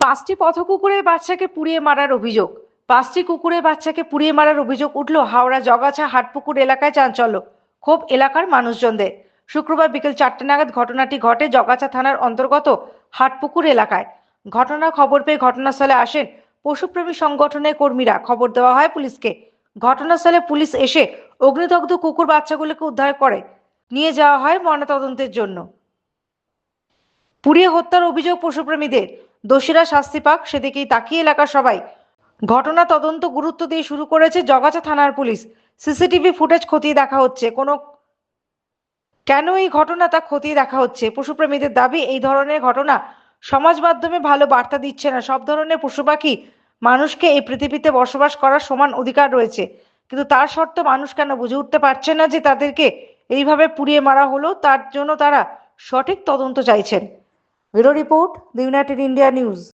পাঁচটি পথকুকুরের বাচ্চাকে পুড়িয়ে মারার অভিযোগ। পাঁচটি কুকুরের বাচ্চাকে পুড়িয়ে মারার অভিযোগ উঠল হাওড়া, জগাছা, হাটপুকুর এলাকায় চাঞ্চল্য। ক্ষোভ এলাকার মানুষজনদের। শুক্রবার বিকেল চারটে নাগাদ ঘটনাটি ঘটে জগাছা থানার অন্তর্গত হাটপুকুর এলাকায়। ঘটনার খবর পেয়ে ঘটনাস্থলে আসেন পশুপ্রেমী সংগঠনের কর্মীরা। খবর দেওয়া হয় পুলিশকে। ঘটনাস্থলে পুলিশ এসে অগ্নিদগ্ধ কুকুর বাচ্চাগুলোকে উদ্ধার করে। নিয়ে যাওয়া হয় ময়নাতদন্তের জন্য। পুড়িয়ে হত্যার অভিযোগ পশুপ্রেমীদের। দোষীরা শাস্তি পাক, সেদিকেই তাকিয়ে এলাকার সবাই। ঘটনা তদন্ত গুরুত্ব দিয়ে শুরু করেছে জগাছা থানার পুলিশ। সিসিটিভি ফুটেজ খতিয়ে দেখা হচ্ছে। কোনো কেন এই ঘটনা তা খতিয়ে দেখা হচ্ছে? পশুপ্রেমীদের দাবি, এই ধরনের ঘটনা সমাজ মাধ্যমে ভালো বার্তা দিচ্ছে না। সব ধরনের পশু পাখি মানুষকে এই পৃথিবীতে বসবাস করার সমান অধিকার রয়েছে। কিন্তু তার সত্ত্বেও মানুষ কেন বুঝে উঠতে পারছে না যে তাদেরকে এইভাবে পুড়িয়ে মারা হলো? তার জন্য তারা সঠিক তদন্ত চাইছেন। Bureau Report, The United India News.